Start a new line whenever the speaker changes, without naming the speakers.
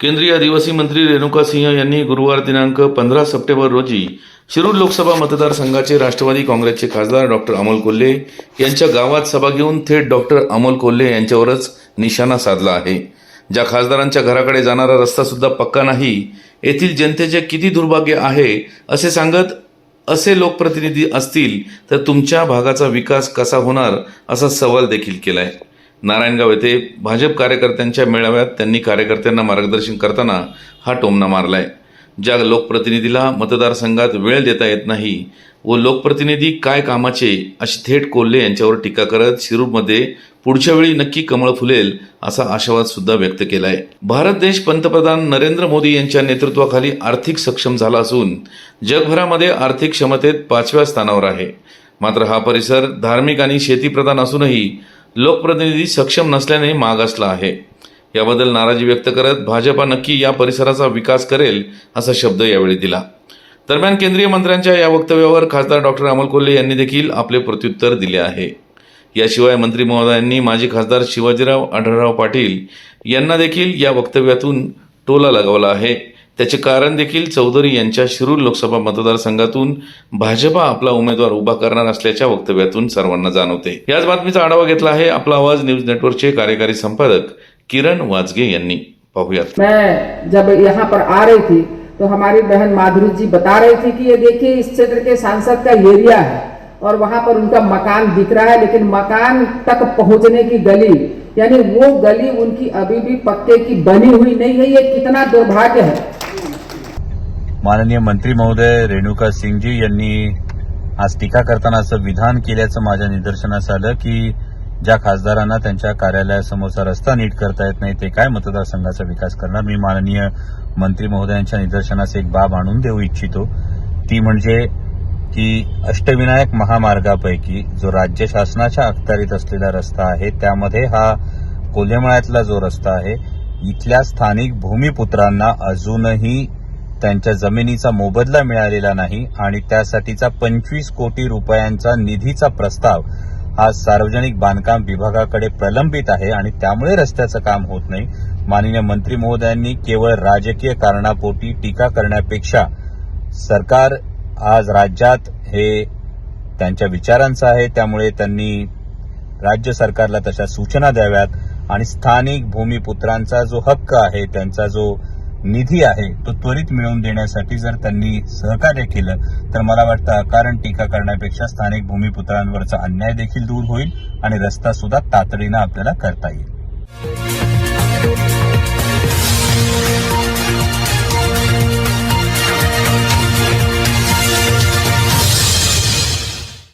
केंद्रीय आदिवासी मंत्री रेणुका सिंह यांनी गुरुवार दिनांक पंधरा सप्टेंबर रोजी शिरूर लोकसभा मतदारसंघाचे राष्ट्रवादी काँग्रेसचे खासदार डॉक्टर अमोल कोल्हे यांच्या गावात सभा घेऊन थेट डॉक्टर अमोल कोल्हे यांच्यावरच निशाणा साधला आहे. ज्या खासदारांच्या घराकडे जाणारा रस्ता सुद्धा पक्का नाही येथील जनतेचे किती दुर्भाग्य आहे असे सांगत असे लोकप्रतिनिधी असतील तर तुमच्या भागाचा विकास कसा होणार असा सवाल देखील केलाय. नारायणगाव येथे भाजप कार्यकर्त्यांच्या मेळाव्यात त्यांनी कार्यकर्त्यांना मार्गदर्शन करताना हा टोमणा मारलाय. ज्या लोकप्रतिनिधीला मतदारसंघात वेळ देता येत नाही व लोकप्रतिनिधी काय कामाचे अशी थेट कोल्हे यांच्यावर टीका करत शिरूरमध्ये पुढच्या वेळी नक्की कमळ फुलेल असा आशावाद सुद्धा व्यक्त केलाय. भारत देश पंतप्रधान नरेंद्र मोदी यांच्या नेतृत्वाखाली आर्थिक सक्षम झाला असून जगभरामध्ये आर्थिक क्षमतेत पाचव्या स्थानावर आहे. मात्र हा परिसर धार्मिक आणि शेतीप्रधान असूनही लोकप्रतिनिधी सक्षम नसल्याने मागासला आहे. याबद्दल नाराजी व्यक्त करत भाजपा नक्की या परिसराचा विकास करेल असा शब्द यावेळी दिला. दरम्यान केंद्रीय मंत्र्यांच्या या वक्तव्यावर खासदार डॉक्टर अमोल कोल्हे यांनी देखील आपले प्रत्युत्तर दिले आहे. याशिवाय मंत्री महोदयांनी माजी खासदार शिवाजीराव आढळराव पाटील यांना देखील या वक्तव्यातून टोला लगावला आहे. त्याचे कारण देखील चौधरी यांच्या शिरूर लोकसभा मतदारसंघातून भाजपा आपला उमेदवार उभा करणार असल्याच्या वक्तव्यातून सर्वांना जाणवते. याच बातमीचा आढावा घेतला आहे आपला आवाज न्यूज नेटवर्कचे कार्यकारी संपादक किरण वाजगे यांनी. पाहूयात.
मैं जब यहाँ पर आ रही थी तो हमारी बहन माधुरी जी बता रही थी कि ये देखिए इस क्षेत्र के सांसद का एरिया है और वहां पर उनका मकान दिख रहा है लेकिन मकान तक पहुंचने की गली यानी वो गली उनकी अभी भी पक्के की बनी हुई नहीं है ये कितना दुर्भाग्य है।
माननीय मंत्री महोदय रेणुका सिंगजी यांनी आज टीका करताना असं विधान केल्याचं माझ्या निदर्शनास आलं की ज्या खासदारांना त्यांच्या कार्यालयासमोरचा रस्ता नीट करता येत नाही ते काय मतदारसंघाचा विकास करणार? मी माननीय मंत्री महोदयांच्या निदर्शनास एक बाब आणून देऊ इच्छितो. ती म्हणजे की अष्टविनायक महामार्गापैकी जो राज्य शासनाच्या अखत्यारीत असलेला रस्ता आहे त्यामध्ये हा कोल्हेमळ्यातला जो रस्ता आहे इथल्या स्थानिक भूमिपुत्रांना अजूनही त्यांच्या जमिनीचा मोबदला मिळालेला नाही आणि त्यासाठीचा पंचवीस कोटी रुपयांचा निधीचा प्रस्ताव हा सार्वजनिक बांधकाम विभागाकडे प्रलंबित आहे आणि त्यामुळे रस्त्याचं काम होत नाही. माननीय मंत्री महोदयांनी केवळ राजकीय कारणापोटी टीका करण्यापेक्षा सरकार आज राज्यात हे त्यांच्या विचारांचं आहे त्यामुळे त्यांनी राज्य सरकारला तशा सूचना द्याव्यात आणि स्थानिक भूमिपुत्रांचा जो हक्क आहे त्यांचा जो निधी आहे तो त्वरित मिळवून देण्यासाठी जर त्यांनी सहकार्य केलं तर मला वाटतं अकारण टीका करण्यापेक्षा स्थानिक भूमिपुत्रांवरचा अन्याय देखील दूर होईल आणि रस्ता सुद्धा तातडीनं आपल्याला करता येईल.